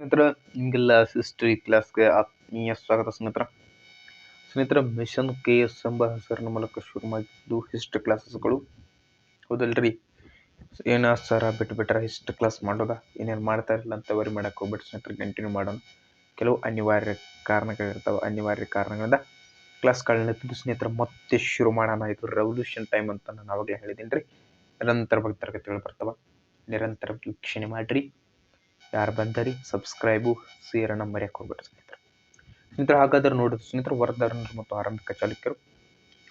ಸ್ನೇಹಿತರ, ನಿಮಗೆಲ್ಲ ಹಿಸ್ಟ್ರಿ ಕ್ಲಾಸ್ಗೆ ಆತ್ಮೀಯ ಸ್ವಾಗತ ಸ್ನೇಹಿತರ. ಸ್ನೇಹಿತರ, ಮಿಷನ್ ಕೆ ಎಸ್ ಎಂಬ ಹೆಸರಿನ ಮೂಲಕ ಶುರು ಮಾಡಿದ್ದು ಹಿಸ್ಟ್ರಿ ಕ್ಲಾಸಸ್ಗಳು. ಹೌದಲ್ರಿ? ಏನ ಸರ ಬಿಟ್ಬಿಟ್ರೆ ಹಿಸ್ಟ್ರಿ ಕ್ಲಾಸ್ ಮಾಡೋದ? ಏನೇನು ಮಾಡ್ತಾ ಇರಲಿಲ್ಲ ಅಂತ ವರಿ ಮಾಡಕ್ಕೆ ಹೋಗ್ಬಿಟ್ಟು ಸ್ನೇಹಿತರೆ ಕಂಟಿನ್ಯೂ ಮಾಡೋಣ. ಕೆಲವು ಅನಿವಾರ್ಯ ಕಾರಣಗಳಿರ್ತಾವೆ, ಅನಿವಾರ್ಯ ಕಾರಣಗಳಿಂದ ಕ್ಲಾಸ್ಗಳನ್ನ ಸ್ನೇಹಿತರ, ಮತ್ತೆ ಶುರು ಮಾಡೋಣ. ಇದು ರೆವಲ್ಯೂಷನ್ ಟೈಮ್ ಅಂತ ನಾನು ಅವಾಗಲೇ ಹೇಳಿದ್ದೀನಿ ರೀ ನಿರಂತರವಾಗಿ ತರಗತಿಗಳು ಬರ್ತಾವೆ ನಿರಂತರವಾಗಿ ವೀಕ್ಷಣೆ ಮಾಡಿರಿ. ಯಾರು ಬಂದರಿ, ಸಬ್ಸ್ಕ್ರೈಬು ಸೇರನ್ನ ಮರೆಯಕ್ಕೆ ಹೋಗ್ಬೇಡಿ ಸ್ನೇಹಿತರೆ. ಸ್ನೇಹಿತರೆ, ಹಾಗಾದ್ರೆ ನೋಡಿದ್ರು ಸ್ನೇಹಿತರೆ ವರದಾರರು ಮತ್ತು ಆರಂಭಿಕ ಚಾಲುಕ್ಯರು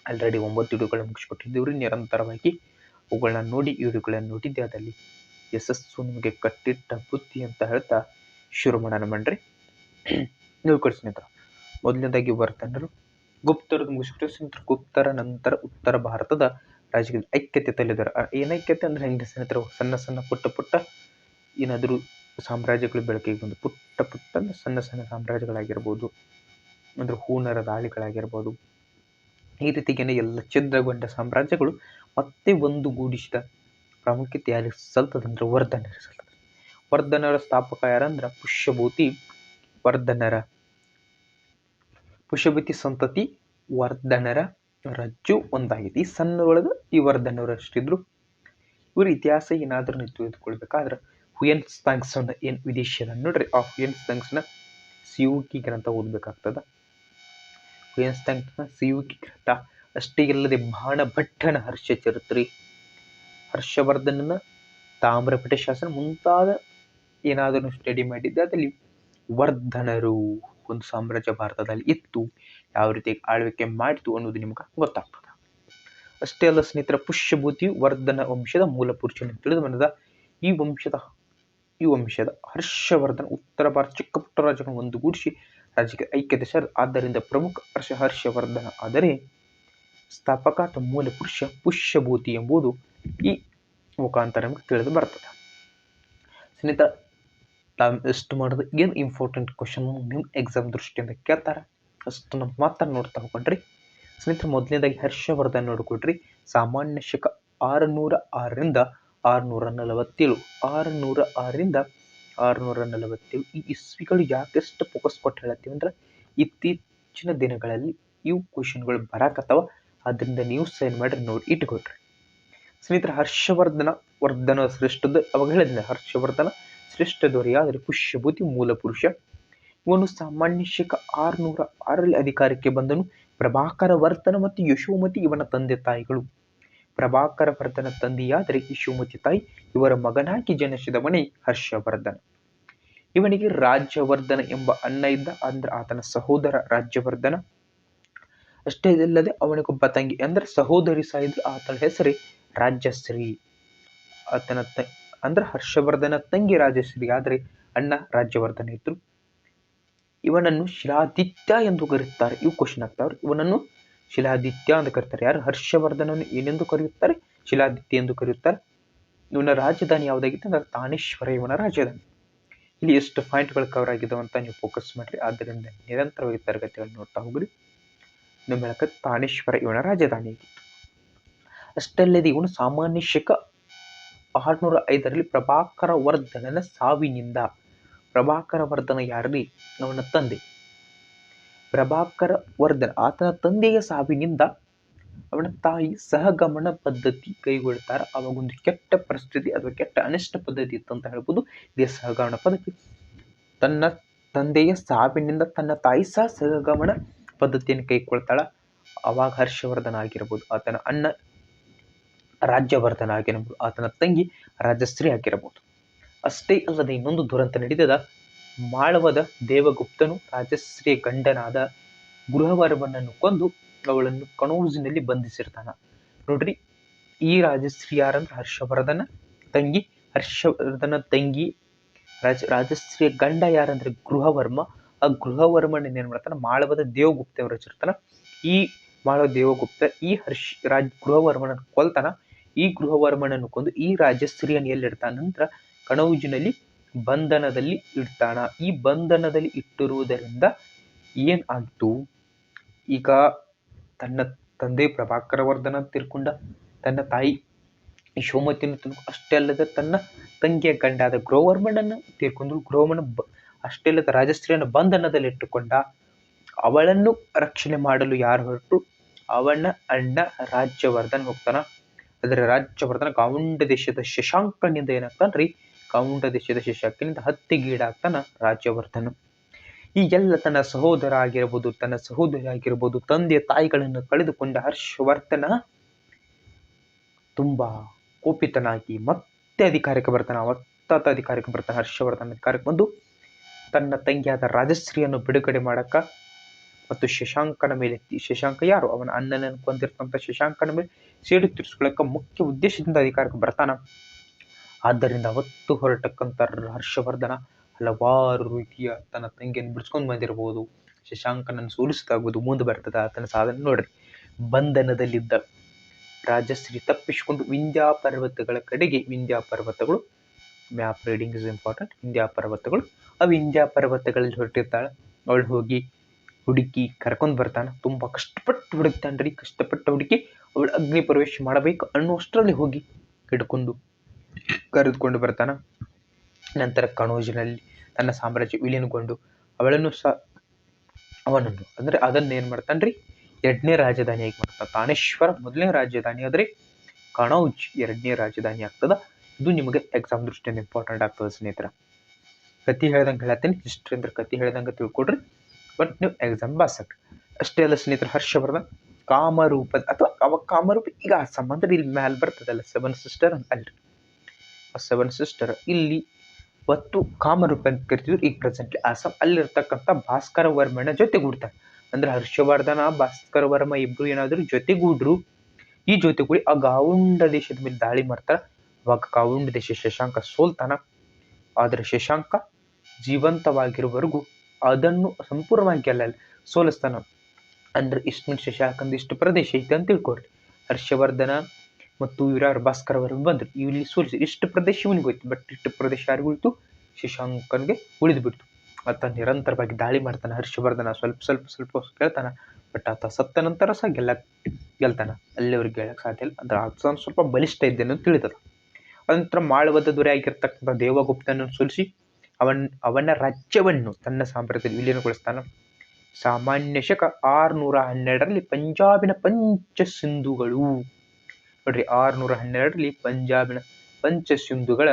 ಆಲ್ರೆಡಿ ಒಂಬತ್ತು ವಿಡಿಯೋಗಳನ್ನ ಮುಗಿಸ್ಕೊಟ್ಟಿದ್ದೀವ್ರಿ. ನಿರಂತರವಾಗಿ ಅವುಗಳನ್ನ ನೋಡಿ ವಿಡಿಯೋಗಳನ್ನು ನೋಡಿದ್ದೆ. ಅದಲ್ಲಿ ಯಶಸ್ಸು ನಿಮಗೆ ಕಟ್ಟಿಟ್ಟ ಬುದ್ಧಿ ಅಂತ ಹೇಳ್ತಾ ಶುರು ಮಾಡೋಣ ನೀವು ಕೊಡಿ ಸ್ನೇಹಿತರ. ಮೊದಲನೇದಾಗಿ ವರ್ತನರು ಗುಪ್ತರದ್ದು ಮುಗಿಸ್ಬಿಟ್ಟು ಸ್ನೇಹಿತರು, ಗುಪ್ತರ ನಂತರ ಉತ್ತರ ಭಾರತದ ರಾಜಕೀಯ ಐಕ್ಯತೆ ತಲೆದರು. ಏನೈಕ್ಯತೆ ಅಂದ್ರೆ ಹೆಂಗೆ ಸ್ನೇಹಿತರು? ಸಣ್ಣ ಸಣ್ಣ ಪುಟ್ಟ ಪುಟ್ಟ ಏನಾದರೂ ಸಾಮ್ರಾಜ್ಯಗಳು ಬೆಳಕಿಗೆ ಬಂದು ಪುಟ್ಟ ಪುಟ್ಟ ಸಣ್ಣ ಸಣ್ಣ ಸಾಮ್ರಾಜ್ಯಗಳಾಗಿರ್ಬೋದು. ಅಂದ್ರೆ ಹೂನರ ದಾಳಿಗಳಾಗಿರ್ಬೋದು. ಈ ರೀತಿಗೇನೆ ಎಲ್ಲ ಛಿದ್ರಗೊಂಡ ಸಾಮ್ರಾಜ್ಯಗಳು ಮತ್ತೆ ಒಂದು ಗೂಡಿಸಿದ ಪ್ರಾಮುಖ್ಯತೆ ಯಾರಿಗೆ ಸಲ್ತದಂದ್ರೆ ವರ್ಧನರ ಸಲ್ತದ. ವರ್ಧನರ ಸ್ಥಾಪಕ ಯಾರಂದ್ರೆ ಪುಷ್ಯಭೂತಿ ವರ್ಧನರ. ಪುಷ್ಯಭೂತಿ ಸಂತತಿ ವರ್ಧನರ ರಜ್ಜು ಒಂದಾಗಿದೆ. ಈ ಸಣ್ಣ ಒಳಗೆ ಈ ವರ್ಧನರು ಅಷ್ಟಿದ್ರು ಇವ್ರ ಇತಿಹಾಸ ಏನಾದರೂ ನೀವು ತಿಳಿದುಕೊಳ್ಬೇಕಾದ್ರೆ ಹುಯನ್ ಸ್ತಾಂಗ್ಸನ್ ಏನು ವಿದೇಶಿಯದ ನೋಡ್ರಿ ಆ ಹುಯನ್ ಸ್ತಾಂಗ್ಸ್ನ ಸಿಯುಕಿ ಗ್ರಂಥ ಓದಬೇಕಾಗ್ತದ. ಹುಯನ್ ಸ್ತಾಂಗ್ಸ್ನ ಸಿಯುಕಿ ಗ್ರಂಥ ಅಷ್ಟೇ ಇಲ್ಲದೆ ಬಾಣ ಭಟ್ಟನ ಹರ್ಷ ಚರಿತ್ರೆ ಹರ್ಷವರ್ಧನನ ತಾಮ್ರಪಟ ಶಾಸನ ಮುಂತಾದ ಏನಾದರೂ ಸ್ಟಡಿ ಮಾಡಿದ್ದೆ, ಅದರಲ್ಲಿ ವರ್ಧನರು ಒಂದು ಸಾಮ್ರಾಜ್ಯ ಭಾರತದಲ್ಲಿ ಇತ್ತು. ಯಾವ ರೀತಿ ಆಳ್ವಿಕೆ ಮಾಡಿತು ಅನ್ನೋದು ನಿಮ್ಗೆ ಗೊತ್ತಾಗ್ತದೆ. ಅಷ್ಟೇ ಅಲ್ಲ ಸ್ನೇಹಿತರ, ಪುಷ್ಯಭೂತಿಯು ವರ್ಧನ ವಂಶದ ಮೂಲ ಪುರುಷನ ತಿಳಿದು ಬಂದದ. ಈ ವಂಶದ ಈ ವಂಶದ ಹರ್ಷವರ್ಧನ, ಉತ್ತರ ಭಾರತ ಚಿಕ್ಕ ಪುಟ್ಟ ರಾಜ್ಯಗಳನ್ನು ಒಂದುಗೂಡಿಸಿ ರಾಜ್ಯಕ್ಕೆ ಐಕ್ಯತೆ ಸರ್ ಆದ್ದರಿಂದ ಪ್ರಮುಖ ಹರ್ಷ ಹರ್ಷವರ್ಧನ. ಆದರೆ ಸ್ಥಾಪಕ ಅಥವಾ ಮೂಲ ಪುರುಷ ಪುಷ್ಯಭೂತಿ ಎಂಬುದು ಈ ಮುಖಾಂತರ ನಮಗೆ ತಿಳಿದು ಬರ್ತದೆ. ಸ್ನೇಹಿತ, ತಾವು ಎಷ್ಟು ಮಾಡೋದು ಏನು ಇಂಪಾರ್ಟೆಂಟ್ ಕ್ವಶನ್ ನಿಮ್ಮ ಎಕ್ಸಾಮ್ ದೃಷ್ಟಿಯಿಂದ ಕೇಳ್ತಾರೆ? ಅಷ್ಟು ನಮ್ಮ ಮಾತ್ರ ನೋಡ್ತಾ ಹೋಗ್ರಿ ಸ್ನೇಹಿತರೆ, ಮೊದಲನೇದಾಗಿ ಹರ್ಷವರ್ಧನ್ ನೋಡ್ಕೊಡ್ರಿ. ಸಾಮಾನ್ಯ ಶಕ ಆರುನೂರ ಆರರಿಂದ ಆರುನೂರ ನಲವತ್ತೇಳು ಆರುನೂರ ಆರರಿಂದ ಆರುನೂರ ನಲವತ್ತೇಳು ಈ ಇಸ್ವಿಗಳು ಯಾಕೆಷ್ಟು ಫೋಕಸ್ ಕೊಟ್ಟು ಹೇಳತ್ತೀವಿ ಅಂದ್ರೆ ಇತ್ತೀಚಿನ ದಿನಗಳಲ್ಲಿ ಇವು ಕ್ವಶನ್ಗಳು ಬರಾಕತ್ತಾವ ಅದರಿಂದ ನೀವು ಸೈನ್ ಮಾಡಿರಿ, ನೋಡಿ ಇಟ್ಕೊಟ್ರಿ ಸ್ನೇಹಿತರೆ, ಹರ್ಷವರ್ಧನ, ವರ್ಧನ ಶ್ರೇಷ್ಠದ ಅವಾಗ ಹೇಳಿದ್ರೆ ಹರ್ಷವರ್ಧನ ಶ್ರೇಷ್ಠ ದೊರೆಯಾದರೆ ಪುಷ್ಯಭೂತಿ ಮೂಲ ಪುರುಷ ಇವನು ಸಾಮಾನ್ಯ ಶೇಕ ಆರುನೂರ ಆರರಲ್ಲಿ ಅಧಿಕಾರಕ್ಕೆ ಬಂದನು. ಪ್ರಭಾಕರ ವರ್ತನ ಮತ್ತು ಯಶೋಮತಿ ಇವನ ತಂದೆ ತಾಯಿಗಳು. ಪ್ರಭಾಕರ ವರ್ಧನ ತಂದೆಯಾದರೆ ಯಶೋಮತಿ ತಾಯಿ, ಇವರ ಮಗನಾಗಿ ಜನಿಸಿದವನೇ ಹರ್ಷವರ್ಧನ. ಇವನಿಗೆ ರಾಜ್ಯವರ್ಧನ ಎಂಬ ಅಣ್ಣ ಇದ್ದ, ಅಂದ್ರೆ ಆತನ ಸಹೋದರ ರಾಜ್ಯವರ್ಧನ. ಅಷ್ಟೇ ಇದಲ್ಲದೆ ಅವನಿಗೊಬ್ಬ ತಂಗಿ, ಅಂದ್ರೆ ಸಹೋದರಿ ಸಾಯಿದ್ರು ಆತನ ಹೆಸರೇ ರಾಜ್ಯಶ್ರೀ ಆತನ ತ, ಅಂದ್ರೆ ಹರ್ಷವರ್ಧನ ತಂಗಿ ರಾಜಶ್ರೀ, ಆದರೆ ಅಣ್ಣ ರಾಜ್ಯವರ್ಧನ ಇದ್ರು. ಇವನನ್ನು ಶಿಲಾದಿತ್ಯ ಎಂದು ಕರೆಯುತ್ತಾರೆ. ಇವು ಕ್ವಶನ್ ಆಗ್ತಾವ್ರಿ. ಇವನನ್ನು ಶಿಲಾದಿತ್ಯ ಅಂತ ಕರೀತಾರೆ. ಯಾರು? ಹರ್ಷವರ್ಧನನ್ನು ಏನೆಂದು ಕರೆಯುತ್ತಾರೆ? ಶಿಲಾದಿತ್ಯ ಎಂದು ಕರೆಯುತ್ತಾರೆ. ಇವನ ರಾಜಧಾನಿ ಯಾವುದಾಗಿತ್ತು ಅಂದ್ರೆ ತಾನೇಶ್ವರ ಇವನ ರಾಜಧಾನಿ. ಇಲ್ಲಿ ಎಷ್ಟು ಪಾಯಿಂಟ್ಗಳು ಕವರ್ ಆಗಿದ್ದಾವೆ ಅಂತ ನೀವು ಫೋಕಸ್ ಮಾಡಿರಿ. ಆದ್ದರಿಂದ ನಿರಂತರವಾಗಿ ತರಗತಿಗಳನ್ನು ನೋಡ್ತಾ ಹೋಗ್ರಿ. ನಿಮ್ಮ ಹೇಳಕ್ಕೆ ತಾನೇಶ್ವರ ಇವನ ರಾಜಧಾನಿ ಆಗಿತ್ತು. ಅಷ್ಟಲ್ಲದೆ ಇವನು ಸಾಮಾನ್ಯ ಶಕ ಆರುನೂರ ಐದರಲ್ಲಿ ಪ್ರಭಾಕರ ವರ್ಧನನ ಸಾವಿನಿಂದ. ಪ್ರಭಾಕರ ವರ್ಧನ ಯಾರಲ್ಲಿ ಅವನ ತಂದೆ. ಪ್ರಭಾಕರ ವರ್ಧನ, ಆತನ ತಂದೆಯ ಸಾವಿನಿಂದ ಅವನ ತಾಯಿ ಸಹಗಮನ ಪದ್ಧತಿ ಕೈಗೊಳ್ತಾರೆ ಅವಾಗೊಂದು ಕೆಟ್ಟ ಪರಿಸ್ಥಿತಿ ಅಥವಾ ಕೆಟ್ಟ ಅನಿಷ್ಟ ಪದ್ಧತಿ ಇತ್ತು ಅಂತ ಹೇಳ್ಬೋದು. ಇದೇ ಸಹಗಮನ ಪದ್ಧತಿ. ತನ್ನ ತಂದೆಯ ಸಾವಿನಿಂದ ತನ್ನ ತಾಯಿ ಸಹ ಸಹಗಮನ ಪದ್ಧತಿಯನ್ನು ಕೈಗೊಳ್ತಾಳ. ಅವಾಗ ಹರ್ಷವರ್ಧನ ಆಗಿರ್ಬೋದು, ಆತನ ಅಣ್ಣ ರಾಜ್ಯವರ್ಧನ ಆಗಿರ್ಬೋದು, ಆತನ ತಂಗಿ ರಾಜಶ್ರೀ ಆಗಿರಬಹುದು ಅಷ್ಟೇ ಅಲ್ಲದೆ ಇನ್ನೊಂದು ದುರಂತ ನಡೆದದ ಮಾಳವದ ದೇವಗುಪ್ತನು ರಾಜಶ್ರೀ ಗಂಡನಾದ ಗೃಹವರ್ಮನನ್ನು ಕೊಂದು ಅವಳನ್ನು ಕಣೌಜಿನಲ್ಲಿ ಬಂಧಿಸಿರ್ತಾನ. ನೋಡ್ರಿ, ಈ ರಾಜಶ್ರೀ ಯಾರಂದ್ರೆ? ಹರ್ಷವರ್ಧನ ತಂಗಿ. ಹರ್ಷವರ್ಧನ ತಂಗಿ ರಾಜ ರಾಜಶ್ರೀಯ ಗಂಡ ಯಾರಂದ್ರೆ? ಗೃಹವರ್ಮ. ಆ ಗೃಹವರ್ಮನ ಏನು ಮಾಡ್ತಾನೆ? ಮಾಳವದ ದೇವಗುಪ್ತ ರಚಿರ್ತಾನ ಈ ಮಾಳವ ದೇವಗುಪ್ತ, ಈ ಹರ್ಷ, ರಾಜ, ಗೃಹವರ್ಮನನ್ನು ಕೊಲ್ತಾನ. ಈ ಗೃಹವರ್ಮನನ್ನು ಕೊಂದು ಈ ರಾಜಶ್ರೀಯನ್ನು ಎಲ್ಲಿಡ್ತಾನ ನಂತರ ಕಣೌಜಿನಲ್ಲಿ ಬಂಧನದಲ್ಲಿ ಇಡ್ತಾನ. ಈ ಬಂಧನದಲ್ಲಿ ಇಟ್ಟಿರುವುದರಿಂದ ಏನ್ ಆಗ್ತು? ಈಗ ತನ್ನ ತಂದೆ ಪ್ರಭಾಕರ ವರ್ಧನ ತೀರ್ಕೊಂಡ ತನ್ನ ತಾಯಿ ಯಶೋಮತಿಯನ್ನು ತಿನ್ಕೊ ಅಷ್ಟೇ ಅಲ್ಲದೆ ತನ್ನ ತಂಗಿಯ ಗಂಡಾದ ಗ್ರೋವರ್ಮಣ್ಣನ್ನು ತೀರ್ಕೊಂಡ್ರು. ಗ್ರೋಮನ ಬ ಅಷ್ಟೇ ರಾಜಸ್ತ್ರೀಯನ ರಾಜಶ್ರೀಯನ್ನು ಬಂಧನದಲ್ಲಿಟ್ಟುಕೊಂಡ ಅವಳನ್ನು ರಕ್ಷಣೆ ಮಾಡಲು ಯಾರು ಹೊರಟು? ಅವನ ಅಣ್ಣ ರಾಜ್ಯವರ್ಧನ್ ಹೋಗ್ತಾನ. ಅದರ ರಾಜ್ಯವರ್ಧನ ಗಾವಂಡ ದೇಶದ ಶಶಾಂಕನಿಂದ ಏನಾಗ್ತಾನ್ರಿ ಗಾವಂಡ ದೇಶದ ಶಿಷ್ಯಕ್ಕಿಂತ ಹತ್ತಿಗೀಡಾಗ್ತಾನ ರಾಜ್ಯವರ್ಧನ. ಈ ಎಲ್ಲ ತನ್ನ ಸಹೋದರ ಆಗಿರ್ಬೋದು ತನ್ನ ಸಹೋದರಿ ಆಗಿರ್ಬೋದು ತಂದೆ ತಾಯಿಗಳನ್ನು ಕಳೆದುಕೊಂಡ ಹರ್ಷವರ್ಧನ ತುಂಬಾ ಕೋಪಿತನಾಗಿ ಮತ್ತೆ ಅಧಿಕಾರಕ್ಕೆ ಬರ್ತಾನೆ ಅವತ್ತಾತ ಅಧಿಕಾರಕ್ಕೆ ಬರ್ತಾನೆ, ಹರ್ಷವರ್ಧನ ಅಧಿಕಾರಕ್ಕೆ ಬಂದು ತನ್ನ ತಂಗಿಯಾದ ರಾಜಶ್ರೀಯನ್ನು ಬಿಡುಗಡೆ ಮಾಡಕ್ಕ ಮತ್ತು ಶಶಾಂಕನ ಮೇಲೆ ಶಶಾಂಕ ಯಾರು? ಅವನ ಅಣ್ಣನನ್ನು ಕೊಂದಿರ್ತಂತ ಶಶಾಂಕನ ಮೇಲೆ ಸೇಡು ತೀರಿಸ್ಕೊಳ್ಳಕ್ಕ ಮುಖ್ಯ ಉದ್ದೇಶದಿಂದ ಅಧಿಕಾರಕ್ಕೆ ಬರ್ತಾನ. ಆದ್ದರಿಂದ ಅವತ್ತು ಹೊರಟಕ್ಕಂಥ ಹರ್ಷವರ್ಧನ ಹಲವಾರು ರೀತಿಯ ತನ್ನ ತಂಗಿಯನ್ನು ಬಿಡಿಸ್ಕೊಂಡು ಬಂದಿರಬಹುದು. ಶಶಾಂಕನನ್ನು ಸೋಲಿಸಿದಾಗುವುದು ಮುಂದೆ ಬರ್ತದ ಆತನ ಸಾಧನೆ ನೋಡ್ರಿ. ಬಂಧನದಲ್ಲಿದ್ದ ರಾಜಶ್ರೀ ತಪ್ಪಿಸಿಕೊಂಡು ವಿಂಧ್ಯ ಪರ್ವತಗಳ ಕಡೆಗೆ, ವಿಂಧ್ಯ ಪರ್ವತಗಳು map reading is important Vindhya ಪರ್ವತಗಳು, ಆ ವಿಂಧ್ಯ ಪರ್ವತಗಳಲ್ಲಿ ಹೊರಟಿರ್ತಾಳೆ. ಅವಳು ಹೋಗಿ ಹುಡುಕಿ ಕರ್ಕೊಂಡು ಬರ್ತಾನೆ. ತುಂಬ ಕಷ್ಟಪಟ್ಟು ಹುಡುಕ್ತಾನೆ ರೀ ಕಷ್ಟಪಟ್ಟು ಹುಡುಕಿ ಅವಳು ಅಗ್ನಿ ಪ್ರವೇಶ ಮಾಡಬೇಕು ಅನ್ನುವಷ್ಟರಲ್ಲಿ ಹೋಗಿ ಹಿಡ್ಕೊಂಡು ಕರೆದುಕೊಂಡು ಬರ್ತಾನೆ. ನಂತರ ಕಣೋಜಿನಲ್ಲಿ ತನ್ನ ಸಾಮ್ರಾಜ್ಯ ವಿಲೀನಗೊಂಡು ಅವಳನ್ನು ಸಹ ಅವನನ್ನು ಅಂದರೆ ಅದನ್ನು ಏನು ಮಾಡ್ತಾನೆ ರೀ ಎರಡನೇ ರಾಜಧಾನಿಯಾಗಿ ಮಾಡ್ತಾನೆ. ತಾನೇಶ್ವರ ಮೊದಲನೇ ರಾಜಧಾನಿ ಆದರೆ ಕಣೌಜ್ ಎರಡನೇ ರಾಜಧಾನಿ ಆಗ್ತದ. ಇದು ನಿಮಗೆ ಎಕ್ಸಾಮ್ ದೃಷ್ಟಿಯಿಂದ ಇಂಪಾರ್ಟೆಂಟ್ ಆಗ್ತದೆ ಸ್ನೇಹಿತರ. ಕತಿ ಹೇಳ್ದಂಗೆ ಹೇಳ್ತೀನಿ ಹಿಸ್ಟ್ರಿ ಅಂದ್ರೆ ಕತಿ ಹೇಳ್ದಂಗೆ ತಿಳ್ಕೊಡ್ರಿ. ಬಟ್ ನೀವು ಎಕ್ಸಾಮ್ ಆಗ್ರಿ ಅಷ್ಟೇ ಅಲ್ಲ ಸ್ನೇಹಿತರೆ, ಹರ್ಷವರ್ಧನ್ ಕಾಮರೂಪದ ಅಥವಾ ಅವಾಗ ಕಾಮರೂಪ ಈಗ ಆ ಸಂಬಂಧ ಇಲ್ಲಿ ಮ್ಯಾಲೆ ಬರ್ತದಲ್ಲ ಸೆವೆನ್ ಸಿಸ್ಟರ್ ಅಂತ ಅಲ್ರಿ ಸೆವೆನ್ ಸಿಸ್ಟರ್ ಇಲ್ಲಿ ಒತ್ತು ಕಾಮರೂಪ ಅಂತ ಕರಿತಿದ್ರು. ಈಗ ಪ್ರೆಸೆಂಟ್ಲಿ ಅಸ್ಸಾಂ ಅಲ್ಲಿರ್ತಕ್ಕಂಥ ಭಾಸ್ಕರ ವರ್ಮನ ಜೊತೆಗೂಡ್ತಾರೆ. ಅಂದ್ರೆ ಹರ್ಷವರ್ಧನ, ಭಾಸ್ಕರ ವರ್ಮ ಇಬ್ರು ಏನಾದ್ರು ಜೊತೆಗೂಡ್ರು. ಈ ಜೊತೆಗೂಡಿ ಆ ಗಾವುಂಡ ದೇಶದ ಮೇಲೆ ದಾಳಿ ಮಾಡ್ತಾರೆ. ಅವಾಗ ಗಾವುಂಡ ದೇಶ ಶಶಾಂಕ ಸೋಲ್ತಾನ. ಆದರೆ ಶಶಾಂಕ ಜೀವಂತವಾಗಿರುವವರೆಗೂ ಅದನ್ನು ಸಂಪೂರ್ಣವಾಗಿ ಅಲ್ಲ ಸೋಲಿಸ್ತಾನ. ಅಂದ್ರೆ ಇಷ್ಟು ಶಶಾಂಕಂದು ಇಷ್ಟು ಪ್ರದೇಶ ಐತೆ ಅಂತ ತಿಳ್ಕೊಳ್ರಿ. ಹರ್ಷವರ್ಧನ ಮತ್ತು ಇವರಾರು ಭಾಸ್ಕರ್ ಅವರು ಬಂದರು. ಇಲ್ಲಿ ಸೋಲಿಸಿ, ಇಷ್ಟು ಪ್ರದೇಶ ಇವನಿಗೆ ಹೋಯ್ತು. ಬಟ್ ಇಷ್ಟು ಪ್ರದೇಶ ಯಾರಿಗೂ ಉಳಿತು ಶಶಾಂಕನ್ಗೆ ಉಳಿದು ಬಿಡ್ತು. ಆತ ನಿರಂತರವಾಗಿ ದಾಳಿ ಮಾಡ್ತಾನೆ, ಹರ್ಷವರ್ಧನ ಸ್ವಲ್ಪ ಸ್ವಲ್ಪ ಸ್ವಲ್ಪ ಕೇಳ್ತಾನ. ಬಟ್ ಆತ ಸತ್ತ ನಂತರ ಸಹ ಗೆಲ್ಲ, ಗೆಲ್ತಾನ. ಅಲ್ಲಿವರೆಗೆ ಗೆಲ್ಲಕ್ಕೆ ಸಾಧ್ಯ ಇಲ್ಲ. ಅಂದ್ರೆ ಆತ ಸ್ವಲ್ಪ ಬಲಿಷ್ಠ ಇದ್ದೇನೆ ಅಂತ ತಿಳಿತದ. ಅನಂತರ ಮಾಳವದ ದೊರೆ ಆಗಿರ್ತಕ್ಕಂಥ ದೇವಗುಪ್ತನನ್ನು ಸೋಲಿಸಿ, ಅವನ್, ಅವನ ರಾಜ್ಯವನ್ನು ತನ್ನ ಸಾಮ್ರಾಜ್ಯದಲ್ಲಿ ವಿಲೀನಗೊಳಿಸ್ತಾನೆ. ಸಾಮಾನ್ಯ ಶಕ ಆರುನೂರ ಹನ್ನೆರಡರಲ್ಲಿ ಪಂಜಾಬಿನ ಪಂಚ ಸಿಂಧುಗಳು ನೋಡ್ರಿ ಆರುನೂರ ಹನ್ನೆರಡರಲ್ಲಿ ಪಂಜಾಬಿನ ಪಂಚ ಸಿಂಧುಗಳ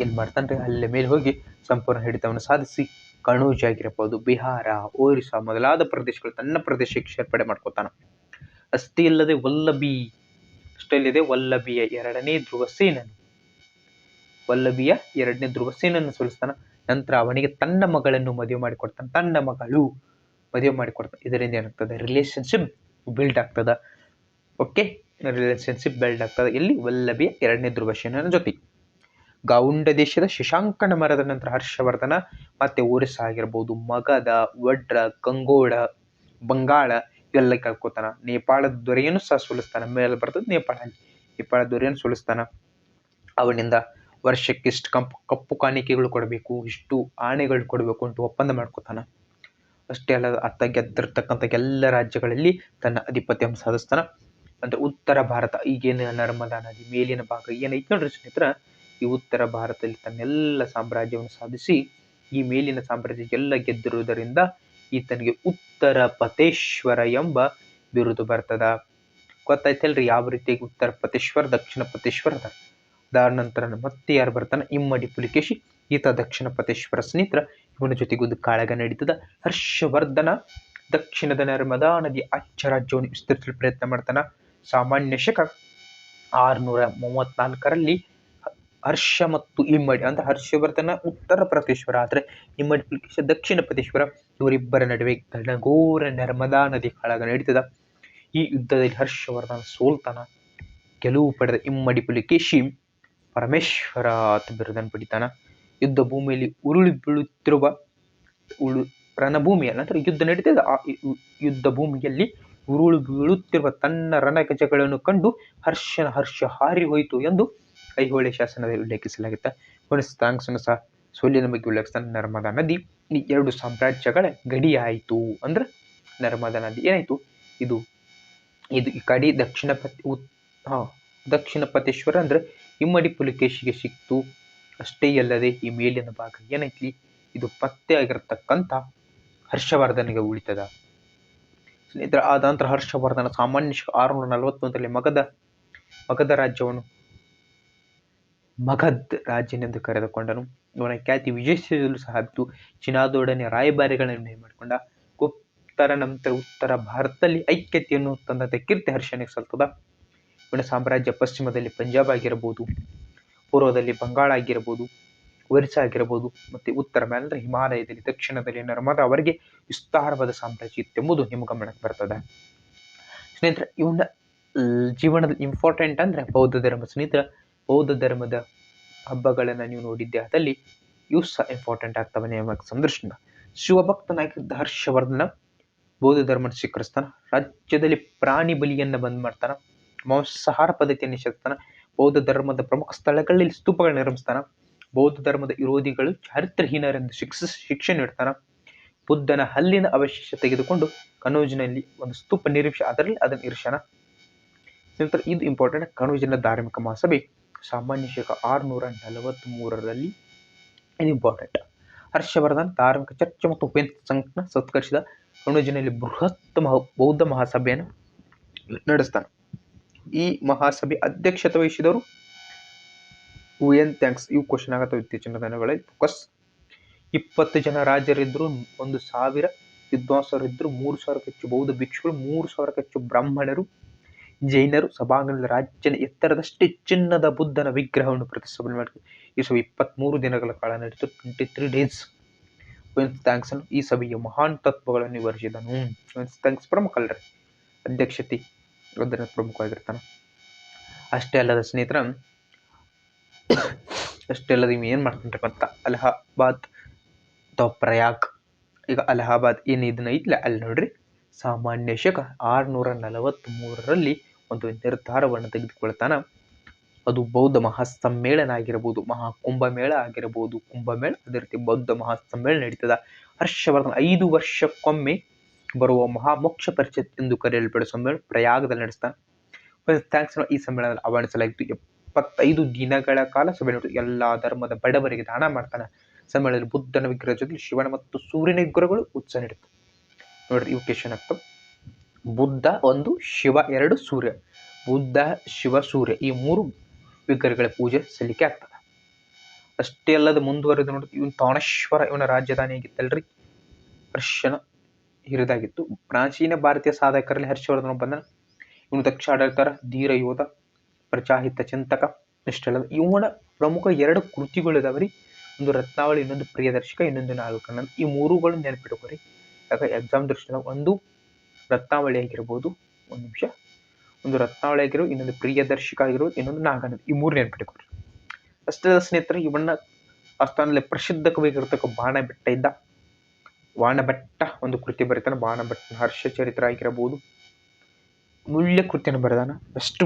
ಏನು ಮಾಡ್ತಾನೆ ಅಲ್ಲೇ ಮೇಲೆ ಹೋಗಿ ಸಂಪೂರ್ಣ ಹಿಡಿತವನ್ನು ಸಾಧಿಸಿ ಕಣೂಜ್ ಆಗಿರಬಹುದು ಬಿಹಾರ, ಒರಿಸ್ಸಾ ಮೊದಲಾದ ಪ್ರದೇಶಗಳು ತನ್ನ ಪ್ರದೇಶಕ್ಕೆ ಸೇರ್ಪಡೆ ಮಾಡ್ಕೋತಾನ. ಅಷ್ಟೇ ಇಲ್ಲದೆ ವಲ್ಲಭಿ, ಅಷ್ಟೇ ಇಲ್ಲದೆ ವಲ್ಲಭಿಯ ಎರಡನೇ ಧ್ರುವ ಸೇನನು. ವಲ್ಲಭಿಯ ಎರಡನೇ ಧ್ರುವ ಸೇನನ್ನು ಸೋಲಿಸ್ತಾನ. ನಂತರ ಅವನಿಗೆ ತನ್ನ ಮಗಳನ್ನು ಮದುವೆ ಮಾಡಿಕೊಡ್ತಾನೆ. ತನ್ನ ಮಗಳು ಮದುವೆ ಮಾಡಿಕೊಡ್ತಾನೆ. ಇದರಿಂದ ಏನಾಗ್ತದೆ ರಿಲೇಶನ್ಶಿಪ್ ಬಿಲ್ಡ್ ಆಗ್ತದೆ. ಓಕೆ ರಿಲೇಶನ್ಶಿಪ್ ಬೆಲ್ಡ್ ಆಗ್ತದೆ. ಇಲ್ಲಿ ವಲ್ಲಭಿಯ ಎರಡನೇ ಧ್ರುವ ಸೇನನ ಜೊತೆ. ಗಾವುಂಡ ದೇಶದ ಶಶಾಂಕನ ಮರದ ನಂತರ ಹರ್ಷವರ್ಧನ, ಮತ್ತೆ ಒರಿಸ್ಸಾ ಆಗಿರ್ಬೋದು, ಮಗದ, ವಡ್ರ ಕಂಗೋಡ ಬಂಗಾಳ ಇವೆಲ್ಲ ಕಳ್ಕೊತಾನ. ನೇಪಾಳದ ದೊರೆಯನ್ನು ಸಹ ಸುಲಿಸ್ತಾನ. ಮೇಲೆ ಬರ್ತದೆ ನೇಪಾಳ ನೇಪಾಳ ದೊರೆಯನ್ನು ಸುಲಿಸ್ತಾನ. ಅವನಿಂದ ವರ್ಷಕ್ಕೆ ಇಷ್ಟು ಕಂಪ್, ಕಪ್ಪು ಕಾಣಿಕೆಗಳು ಕೊಡಬೇಕು, ಇಷ್ಟು ಆಣೆಗಳು ಕೊಡಬೇಕು ಅಂತ ಒಪ್ಪಂದ ಮಾಡ್ಕೋತಾನ. ಅಷ್ಟೇ ಅಲ್ಲ ಅತ್ತ ಗೆದ್ದಿರ್ತಕ್ಕಂಥ ಎಲ್ಲ ರಾಜ್ಯಗಳಲ್ಲಿ ತನ್ನ ಅಧಿಪತ್ಯವನ್ನು ಸಾಧಿಸ್ತಾನ. ಅಂದ್ರೆ ಉತ್ತರ ಭಾರತ, ಈಗೇನು ನರ್ಮದಾ ನದಿ ಮೇಲಿನ ಭಾಗ ಏನೈತೆ ನೋಡ್ರಿ ಸ್ನೇಹಿತರ? ಈ ಉತ್ತರ ಭಾರತದಲ್ಲಿ ತನ್ನೆಲ್ಲ ಸಾಮ್ರಾಜ್ಯವನ್ನು ಸಾಧಿಸಿ, ಈ ಮೇಲಿನ ಸಾಮ್ರಾಜ್ಯ ಎಲ್ಲ ಗೆದ್ದಿರುವುದರಿಂದ ಈತನಿಗೆ ಉತ್ತರ ಪತೇಶ್ವರ ಎಂಬ ಬಿರುದು ಬರ್ತದ. ಗೊತ್ತಾಯ್ತಲ್ರಿ ಯಾವ ರೀತಿಯಾಗಿ ಉತ್ತರ ಪತೇಶ್ವರ ದಕ್ಷಿಣ ಪತೇಶ್ವರ ಅದ ಅದಾದ ನಂತರ ಮತ್ತೆ ಯಾರು ಬರ್ತಾನೆ? ಇಮ್ಮಡಿ ಪುಲಿಕೇಶಿ. ಈತ ದಕ್ಷಿಣ ಪತೇಶ್ವರ ಸ್ನೇಹಿತರ, ಇವನ ಜೊತೆಗೆ ಒಂದು ಕಾಳಗ ನಡೀತದ. ಹರ್ಷವರ್ಧನ ದಕ್ಷಿಣದ ನರ್ಮದಾ ನದಿ ಅಚ್ಚ ರಾಜ್ಯವನ್ನು ವಿಸ್ತರಿಸಲು ಪ್ರಯತ್ನ ಮಾಡ್ತಾನ. ಸಾಮಾನ್ಯ ಶಕ ಆರುನೂರ ಮೂವತ್ನಾಲ್ಕರಲ್ಲಿ ಹರ್ಷ ಮತ್ತು ಇಮ್ಮಡಿ, ಅಂದ್ರೆ ಹರ್ಷವರ್ಧನ ಉತ್ತರ ಪ್ರತೇಶ್ವರ ಆದರೆ ಇಮ್ಮಡಿ ಪುಲಕೇಶ ದಕ್ಷಿಣ ಪ್ರತೇಶ್ವರ ಇವರಿಬ್ಬರ ನಡುವೆ ಘನಘೋರ ನರ್ಮದಾ ನದಿ ಕಾಳಗ ನಡೀತದ. ಈ ಯುದ್ಧದಲ್ಲಿ ಹರ್ಷವರ್ಧನ ಸೋಲ್ತಾನ ಗೆಲುವು ಪಡೆದ ಇಮ್ಮಡಿ ಪುಲಿಕೇಶಿ ಪರಮೇಶ್ವರ ಅಂತ ಬಿರುದನ್ನು ಪಡಿತಾನ. ಯುದ್ಧ ಭೂಮಿಯಲ್ಲಿ ಉರುಳಿ ಬೀಳುತ್ತಿರುವ ಉಳು, ರಣಭೂಮಿಯಲ್ಲಿ ನಂತರ ಯುದ್ಧ ನಡೀತದೆ. ಆ ಯುದ್ಧ ಭೂಮಿಯಲ್ಲಿ ಉರುಳು ಬೀಳುತ್ತಿರುವ ತನ್ನ ರಣಗಜಗಳನ್ನು ಕಂಡು ಹರ್ಷನ ಹರ್ಷ ಹಾರಿ ಹೋಯಿತು ಎಂದು ಐಹೊಳೆ ಶಾಸನದಲ್ಲಿ ಉಲ್ಲೇಖಿಸಲಾಗುತ್ತೆ ಹುಣಸ್ತಾಂಗ್ಸನ್ನು ಸಹ ಸೋಲಿನ ಬಗ್ಗೆ ಉಲ್ಲೇಖಿಸ್ತಾನೆ ನರ್ಮದಾ ನದಿ ಈ ಎರಡು ಸಾಮ್ರಾಜ್ಯಗಳ ಗಡಿಯಾಯಿತು ಅಂದ್ರೆ ನರ್ಮದಾ ನದಿ ಏನಾಯಿತು? ಇದು ಇದು ಈ ಕಡೆ ದಕ್ಷಿಣ ಪತಿ ಉತ್ ಹಾಂ, ದಕ್ಷಿಣ ಪತೇಶ್ವರ ಅಂದ್ರೆ ಇಮ್ಮಡಿ ಪುಲಿಕೇಶಿಗೆ ಸಿಕ್ತು. ಅಷ್ಟೇ ಅಲ್ಲದೆ ಈ ಮೇಲಿನ ಭಾಗ ಏನೈತಿ ಇದು ಪತ್ತೆ ಆಗಿರತಕ್ಕಂಥ ಹರ್ಷವರ್ಧನಿಗೆ ಉಳಿತದ. ಸ್ನೇಹಿತರೆ ಆದ ನಂತರ ಹರ್ಷವರ್ಧನ, ಸಾಮಾನ್ಯ ಶಕ ಆರುನೂರ ನಲವತ್ತೊಂದರಲ್ಲಿ ಮಗಧ ಮಗಧ ರಾಜ್ಯವನ್ನು ಮಗಧ್ ರಾಜ್ಯನೆಂದು ಕರೆದುಕೊಂಡನು. ಇವನ ಖ್ಯಾತಿ ವಿಜಯಿಸಲು ಸಹ ಇತ್ತು ಚೀನಾದೊಡನೆ ರಾಯಭಾರಿಗಳನ್ನು ಮಾಡಿಕೊಂಡ. ಗುಪ್ತರ ನಂತರ ಉತ್ತರ ಭಾರತದಲ್ಲಿ ಐಕ್ಯತೆಯನ್ನು ತಂದಂತೆ ಕೀರ್ತಿ ಹರ್ಷನಿಗೆ ಸಲ್ತದ ಇವನ ಸಾಮ್ರಾಜ್ಯ ಪಶ್ಚಿಮದಲ್ಲಿ ಪಂಜಾಬ್ ಆಗಿರಬಹುದು ಪೂರ್ವದಲ್ಲಿ ಬಂಗಾಳ ಆಗಿರಬಹುದು ಒರಿಸ್ಸಾ ಆಗಿರಬಹುದು ಮತ್ತು ಉತ್ತರ ಮೇಲೆ ಹಿಮಾಲಯದಲ್ಲಿ, ದಕ್ಷಿಣದಲ್ಲಿ ನರ್ಮದಾವರೆಗೆ ವಿಸ್ತಾರವಾದ ಸಾಮ್ರಾಜ್ಯ ಇತ್ತೆಂಬುದು ನಿಮ್ಮ ಗಮನಕ್ಕೆ ಬರ್ತದೆ. ಸ್ನೇಹಿತರೆ, ಇವನ ಜೀವನದಲ್ಲಿ ಇಂಪಾರ್ಟೆಂಟ್ ಅಂದರೆ ಬೌದ್ಧ ಧರ್ಮ. ಸ್ನೇಹಿತರ, ಬೌದ್ಧ ಧರ್ಮದ ಹಬ್ಬಗಳನ್ನು ನೀವು ನೋಡಿದ್ದೆ ಅದಲ್ಲಿ ಇವು ಸಹ ಇಂಪಾರ್ಟೆಂಟ್ ಆಗ್ತವೆ ನಿಮಗೆ ಸಂದರ್ಶನ. ಶಿವಭಕ್ತನಾಗಿದ್ದ ಹರ್ಷವರ್ಧನ ಬೌದ್ಧ ಧರ್ಮ ಸ್ವೀಕರಿಸ್ತಾನೆ. ರಾಜ್ಯದಲ್ಲಿ ಪ್ರಾಣಿ ಬಲಿಯನ್ನು ಬಂದ್ ಮಾಡ್ತಾನೆ. ಮಾಂಸಾಹಾರ ಪದ್ಧತಿಯನ್ನು ನಿಷೇಧಿಸ್ತಾನೆ ಬೌದ್ಧ ಧರ್ಮದ ಪ್ರಮುಖ ಸ್ಥಳಗಳಲ್ಲಿ ಸ್ತೂಪಗಳನ್ನ ನಿರ್ಮಿಸ್ತಾನೆ. ಬೌದ್ಧ ಧರ್ಮದ ವಿರೋಧಿಗಳು ಚಾರಿತ್ರಹೀನರೆಂದು ಶಿಕ್ಷ ಶಿಕ್ಷೆ ನೀಡ್ತಾನೆ ಬುದ್ಧನ ಹಲ್ಲಿನ ಅವಶೇಷ ತೆಗೆದುಕೊಂಡು ಕನೋಜಿನಲ್ಲಿ ಒಂದು ಸ್ತೂಪ ನಿರೀಕ್ಷೆ ಅದರಲ್ಲಿ ಅದನ್ನು ಇರಿಸೋಣ ನಂತರ ಇದು ಇಂಪಾರ್ಟೆಂಟ್ ಕನೋಜಿನ ಧಾರ್ಮಿಕ ಮಹಾಸಭೆ. ಸಾಮಾನ್ಯ ಶೇಕ ಆರುನೂರ ನಲವತ್ತ್ಮೂರರಲ್ಲಿ ಇದು ಇಂಪಾರ್ಟೆಂಟ್ ಹರ್ಷವರ್ಧನ್ ಧಾರ್ಮಿಕ ಚರ್ಚೆ ಮತ್ತು ಉಪೇಂದ್ರ ಸಂಘನ ಸತ್ಕರಿಸಿದ ಕಣುಜಿನಲ್ಲಿ ಬೃಹತ್ ಮಹ ಬೌದ್ಧ ಮಹಾಸಭೆಯನ್ನು ನಡೆಸ್ತಾನೆ. ಈ ಮಹಾಸಭೆ ಅಧ್ಯಕ್ಷತೆ ವಹಿಸಿದವರು ಉಯನ್ ಥ್ಯಾಂಕ್ಸ್ ಇವು ಕ್ವಶನ್ ಆಗತ್ತವೆ ಇತ್ತೀಚಿನ ದಿನಗಳಲ್ಲಿ. ಫೋಕಸ್ ಇಪ್ಪತ್ತು ಜನ ರಾಜರಿದ್ದರು ಒಂದು ಸಾವಿರ ವಿದ್ವಾಂಸರಿದ್ದರು ಮೂರು ಸಾವಿರಕ್ಕೆ ಹೆಚ್ಚು ಬೌದ್ಧ ಭಿಕ್ಷುಗಳು ಮೂರು ಸಾವಿರಕ್ಕೆ ಹೆಚ್ಚು ಬ್ರಾಹ್ಮಣರು, ಜೈನರು, ಸಭಾಂಗಣದ ರಾಜ್ಯನ ಎತ್ತರದಷ್ಟೇ ಚಿನ್ನದ ಬುದ್ಧನ ವಿಗ್ರಹವನ್ನು ಪ್ರತಿಷ್ಠಾಪನೆ ಮಾಡಿದ್ರು. ಈ ಸಭೆ ಇಪ್ಪತ್ತ್ಮೂರು ದಿನಗಳ ಕಾಲ ನಡೆಯಿತು. ಟ್ವೆಂಟಿ ತ್ರೀ ಡೇಸ್ ಅನ್ನು ಈ ಸಭೆಯ ಮಹಾನ್ ತತ್ವಗಳನ್ನು ವಿವರಿಸಿದನು. ಥ್ಯಾಂಕ್ಸ್ ಪ್ರಮುಖ ಅಲ್ರಿ ಅಧ್ಯಕ್ಷತೆ ಅದರ ಪ್ರಮುಖವಾಗಿರ್ತಾನೆ. ಅಷ್ಟೇ ಅಲ್ಲದ ಸ್ನೇಹಿತರ ಅಷ್ಟೇ ಅಲ್ಲದ ಇವು ಏನು ಮಾಡ್ತಾನೆ ಗೊತ್ತಾ? ಅಲಹಾಬಾದ್ ಅಥವಾ ಪ್ರಯಾಗ್. ಈಗ ಅಲಹಾಬಾದ್ ಏನು ಇದನ್ನ ಐತ್ಲ ಅಲ್ಲಿ ನೋಡ್ರಿ, ಸಾಮಾನ್ಯ ಶಕ ಆರುನೂರ ನಲವತ್ತ್ಮೂರರಲ್ಲಿ ಒಂದು ನಿರ್ಧಾರವನ್ನು ತೆಗೆದುಕೊಳ್ತಾನ. ಅದು ಬೌದ್ಧ ಮಹಾಸಮ್ಮೇಳನ ಆಗಿರಬಹುದು ಮಹಾ ಕುಂಭಮೇಳ ಆಗಿರಬಹುದು ಕುಂಭಮೇಳ ಅದೇ ರೀತಿ ಬೌದ್ಧ ಮಹಾಸಮ್ಮೇಳನ ನಡೀತದ. ಹರ್ಷವರ್ಧನ ಐದು ವರ್ಷಕ್ಕೊಮ್ಮೆ ಬರುವ ಮಹಾಮೋಕ್ಷ ಪರಿಷತ್ ಎಂದು ಕರೆಯಲ್ಪಡುವ ಸಮ್ಮೇಳನ ಪ್ರಯಾಗದಲ್ಲಿ ನಡೆಸ್ತಾನೆ. ಥ್ಯಾಂಕ್ಸ್ ಈ ಸಮ್ಮೇಳನದಲ್ಲಿ ಆಹ್ವಾನಿಸಲಾಗಿತ್ತು. ಎಪ್ಪತ್ತೈದು ದಿನಗಳ ಕಾಲ ಸಭೆ ನಡೆದು ಎಲ್ಲ ಧರ್ಮದ ಬಡವರಿಗೆ ದಾನ ಮಾಡ್ತಾನೆ. ಸಮ್ಮೇಳನದಲ್ಲಿ ಬುದ್ಧನ ವಿಗ್ರಹ ಜೊತೆಗೆ ಶಿವನ ಮತ್ತು ಸೂರ್ಯನ ವಿಗ್ರಹಗಳು ಉತ್ಸವ ನಡೀತವೆ ನೋಡ್ರಿ ಇವು ಕ್ವೆಶನ್ ಆಗ್ತವೆ ಬುದ್ಧ ಒಂದು, ಶಿವ ಎರಡು, ಸೂರ್ಯ. ಬುದ್ಧ, ಶಿವ, ಸೂರ್ಯ ಈ ಮೂರು ವಿಗ್ರಹಗಳ ಪೂಜೆ ಸಲ್ಲಿಕೆ ಆಗ್ತದೆ. ಅಷ್ಟೇ ಅಲ್ಲದ ಮುಂದುವರೆದು ನೋಡಿ ಇವನು ತಾಣೇಶ್ವರ ಇವನ ರಾಜಧಾನಿ ಆಗಿತ್ತಲ್ರಿ? ಹರ್ಷನ ಹಿರಿದಾಗಿತ್ತು. ಪ್ರಾಚೀನ ಭಾರತೀಯ ಸಾಧಕರಲ್ಲಿ ಹರ್ಷವರ್ಧನ ಬಂದ ಇವನು ದಕ್ಷ ಆಡಳಿತರ ಧೀರ ಯೋಧ. ಪ್ರಜಾಹಿತ ಚಿಂತಕ ಇಷ್ಟೆಲ್ಲ ಇವನ ಪ್ರಮುಖ ಎರಡು ಕೃತಿಗಳು ಕೃತಿಗಳಿದಾವ್ರಿ. ಒಂದು ರತ್ನಾವಳಿ, ಇನ್ನೊಂದು ಪ್ರಿಯದರ್ಶಕ, ಇನ್ನೊಂದು ನಾಲ್ಕಣ್ಣ ಈ ಮೂರುಗಳು ನೆನಪಿಟ್ಕೋರಿ. ಯಾಕೆ ಎಕ್ಸಾಮ್ ದೃಷ್ಟಿಯಿಂದ ಒಂದು ರತ್ನಾವಳಿ ಆಗಿರ್ಬೋದು, ಒಂದು ನಿಮಿಷ. ಒಂದು ರತ್ನಾವಳಿ ಆಗಿರೋ, ಇನ್ನೊಂದು ಪ್ರಿಯದರ್ಶಕ ಆಗಿರೋದು ಇನ್ನೊಂದು ನಾಗನ. ಈ ಮೂರು ನೆನಪಿಟ್ಕೊರಿ. ಅಷ್ಟೇ ಸ್ನೇಹಿತರೆ, ಇವನ್ನ ಆಸ್ಥಾನದಲ್ಲಿ ಪ್ರಸಿದ್ಧ ಕವಿಗಿರ್ತಕ್ಕ ಬಾಣಬೆಟ್ಟ ಇದ್ದ. ಬಾಣಬೆಟ್ಟ ಒಂದು ಕೃತಿ ಬರೀತಾನೆ. ಬಾಣಭಟ್ಟನ ಹರ್ಷ ಚರಿತ್ರ ಆಗಿರಬಹುದು ಮುಳ್ಳ ಕೃತಿಯನ್ನು ಬರೆದಾನ. ಬೆಸ್ಟ್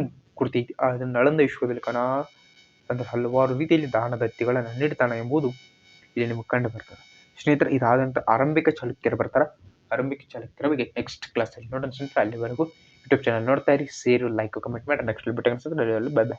ಐತಿ ಅದನ್ನು ನಳಂದ ವಿಶ್ವದಲ್ಲಿ ಕಣ ಅಂದ್ರೆ ಹಲವಾರು ರೀತಿಯಲ್ಲಿ ದಾನದತ್ತಿಗಳನ್ನು ನೀಡ್ತಾನೆ ಎಂಬುದು ಇಲ್ಲಿ ನಿಮಗೆ ಕಂಡು ಬರ್ತದೆ. ಸ್ನೇಹಿತರೆ ಇದಾದಂಥ ಆರಂಭಿಕ ಚಾಲುಕ್ಯರು ಬರ್ತಾರೆ? ಆರಂಭಿಕ ಚಾಲುಕ್ಯರ ಬಗ್ಗೆ ನೆಕ್ಸ್ಟ್ ಕ್ಲಾಸಲ್ಲಿ ನೋಡೋಣ ಸ್ನೇಹಿತರೆ. ಅಲ್ಲಿವರೆಗೂ ಯೂಟ್ಯೂಬ್ ಚಾನಲ್ ನೋಡ್ತಾ ಇರಿ, ಸೇರು ಲೈಕ್ ಕಮೆಂಟ್ ಮಾಡಿ ನೆಕ್ಸ್ಟ್ ಬಿಟ್ಟು ಅನ್ಸುತ್ತೆ ಬೈ ಬೈ